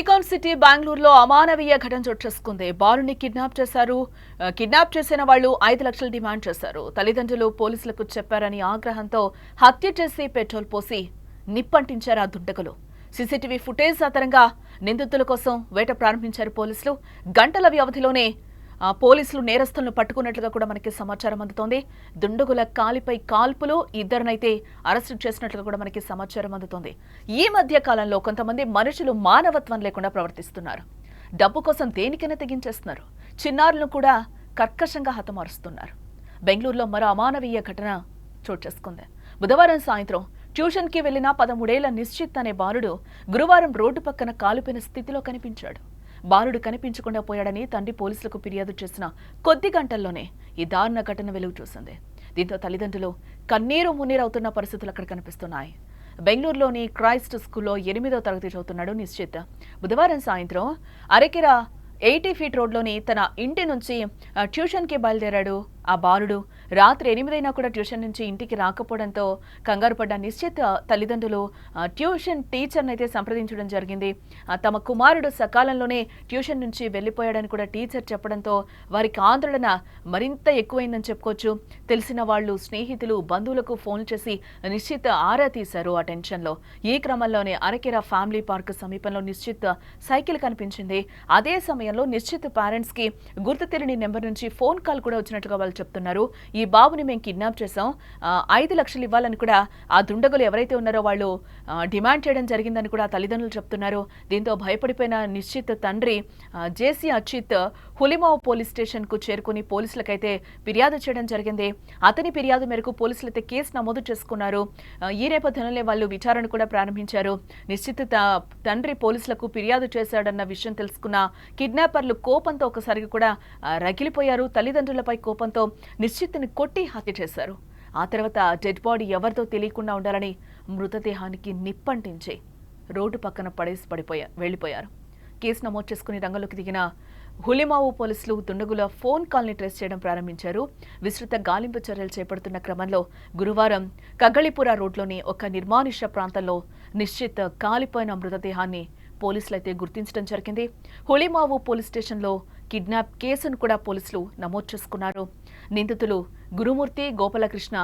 Silicon city బెంగళూరులో అమానవీయ ఘటన చోటు చేసుకుంది. బాలుని కిడ్నాప్ చేశారు. కిడ్నాప్ చేసిన వాళ్ళు ఐదు లక్షలు డిమాండ్ చేశారు. తల్లిదండ్రులు పోలీసులకు చెప్పారని ఆగ్రహంతో హత్య చేసి పెట్రోల్ పోసి నిప్పంటించారు ఆ దుండగులు. సీసీటీవీ ఫుటేజ్ ఆధారంగా నిందితుల కోసం వేట ప్రారంభించారు పోలీసులు. గంటల వ్యవధిలోనే పోలీసులు నేరస్తులను పట్టుకున్నట్లుగా కూడా మనకి సమాచారం అందుతోంది. దుండగుల కాలిపై కాల్పులు ఇద్దరినైతే అరెస్టు చేసినట్లుగా కూడా మనకి సమాచారం అందుతోంది. ఈ మధ్య కాలంలో కొంతమంది మనుషులు మానవత్వం లేకుండా ప్రవర్తిస్తున్నారు. డబ్బు కోసం దేనికైనా తెగించేస్తున్నారు. చిన్నారులను కూడా కర్కశంగా హతమారుస్తున్నారు. బెంగళూరులో మరో అమానవీయ ఘటన చోటు చేసుకుంది. బుధవారం సాయంత్రం ట్యూషన్కి వెళ్ళిన పదమూడేళ్ళ నిశ్చిత్ అనే బాలుడు గురువారం రోడ్డు పక్కన కాలుపోయిన స్థితిలో కనిపించాడు. బాలుడు కనిపించకుండా పోయాడని తండ్రి పోలీసులకు ఫిర్యాదు చేసిన కొద్ది గంటల్లోనే ఈ దారుణ ఘటన వెలుగు చూసింది. దీంతో తల్లిదండ్రులు కన్నీరు మున్నీరవుతున్న పరిస్థితులు అక్కడ కనిపిస్తున్నాయి. బెంగళూరులోని క్రైస్ట్ స్కూల్లో ఎనిమిదో తరగతి చదువుతున్నాడు నిశ్చిత్. బుధవారం సాయంత్రం అరకిర ఎయిటీ ఫీట్ రోడ్లోని తన ఇంటి నుంచి ట్యూషన్కి బయలుదేరాడు ఆ బాలుడు. రాత్రి ఎనిమిదైనా కూడా ట్యూషన్ నుంచి ఇంటికి రాకపోవడంతో కంగారు పడ్డ నిశ్చిత్ తల్లిదండ్రులు ట్యూషన్ టీచర్ని అయితే సంప్రదించడం జరిగింది. తమ కుమారుడు సకాలంలోనే ట్యూషన్ నుంచి వెళ్ళిపోయాడని కూడా టీచర్ చెప్పడంతో వారికి ఆందోళన మరింత ఎక్కువైందని చెప్పుకోవచ్చు. తెలిసిన వాళ్ళు స్నేహితులు బంధువులకు ఫోన్ చేసి నిశ్చిత్ ఆరా తీశారు ఆ టెన్షన్లో. ఈ క్రమంలోనే అరకెర ఫ్యామిలీ పార్క్ సమీపంలో నిశ్చిత్ సైకిల్ కనిపించింది. అదే సమయంలో నిశ్చిత్ పేరెంట్స్కి గుర్తు తెలియని నెంబర్ నుంచి ఫోన్ కాల్ కూడా వచ్చినట్టుగా వాళ్ళు చెప్తున్నారు. ఈ ఈ బాబుని మేము కిడ్నాప్ చేసాం ఐదు లక్షలు ఇవ్వాలని కూడా ఆ దుండగులు ఎవరైతే ఉన్నారో వాళ్ళు డిమాండ్ చేయడం జరిగిందని కూడా తల్లిదండ్రులు చెప్తున్నారు. దీంతో భయపడిపోయిన నిశ్చిత్ తండ్రి జేసీ అచ్యుత్ హులిమావ్ పోలీస్ స్టేషన్కు చేరుకుని పోలీసులకైతే ఫిర్యాదు చేయడం జరిగింది. అతని ఫిర్యాదు మేరకు పోలీసులు అయితే కేసు నమోదు చేసుకున్నారు. ఈ నేపథ్యంలోనే వాళ్ళు విచారణ కూడా ప్రారంభించారు. నిశ్చిత్ త- తండ్రి పోలీసులకు ఫిర్యాదు చేశాడన్న విషయం తెలుసుకున్న కిడ్నాపర్లు కోపంతో ఒకసారి కూడా రగిలిపోయారు. తల్లిదండ్రులపై కోపంతో నిశ్చిత్ని కొట్టి హత్య చేశారు. ఆ తర్వాత డెడ్ బాడీ ఎవరితో తెలియకుండా ఉండాలని మృతదేహానికి నిప్పంటించి రోడ్డు పక్కన పడేసి పడిపోయా వెళ్ళిపోయారు. కేసు నమోదు చేసుకుని రంగంలోకి దిగిన హులిమావు పోలీసులు దుండగుల ఫోన్ కాల్ని ట్రేస్ చేయడం ప్రారంభించారు. విస్తృత గాలింపు చర్యలు చేపడుతున్న క్రమంలో గురువారం కగ్గళిపుర రోడ్లోని ఒక నిర్మానుష్య ప్రాంతంలో నిశ్చిత కాలిపోయిన మృతదేహాన్ని పోలీసులైతే గుర్తించడం జరిగింది. హులిమావు పోలీస్ స్టేషన్లో కిడ్నాప్ కేసును కూడా పోలీసులు నమోదు చేసుకున్నారు. నిందితులు గురుమూర్తి గోపాలకృష్ణ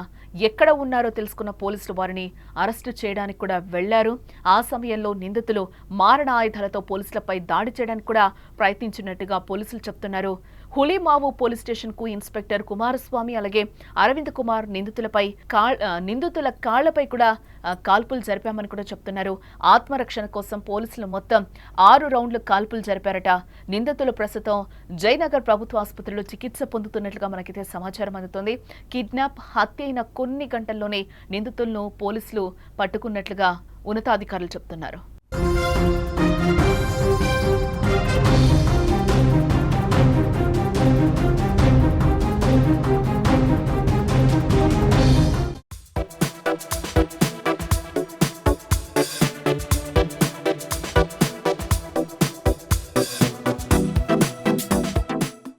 ఎక్కడ ఉన్నారో తెలుసుకున్న పోలీసులు వారిని అరెస్టు చేయడానికి కూడా వెళ్ళారు ఆ సమయంలో నిందితులు మారణ ఆయుధాలతో పోలీసులపై దాడి చేయడానికి కూడా ప్రయత్నించినట్టుగా పోలీసులు చెప్తున్నారు. హులిమావు పోలీస్ స్టేషన్కు ఇన్స్పెక్టర్ కుమారస్వామి అలాగే అరవింద్ కుమార్ నిందితులపై నిందితుల కాళ్ళపై కూడా కాల్పులు జరిపామని కూడా చెప్తున్నారు. ఆత్మరక్షణ కోసం పోలీసులు మొత్తం ఆరు రౌండ్లు కాల్పులు జరిపారట. నిందితులు ప్రస్తుతం జయనగర్ ప్రభుత్వ ఆసుపత్రిలో చికిత్స పొందుతున్నట్లుగా మనకైతే సమాచారం అందుతోంది. కిడ్నాప్ హత్య అయిన కొన్ని గంటల్లోనే నిందితులను పోలీసులు పట్టుకున్నట్లుగా ఉన్నతాధికారులు చెప్తున్నారు.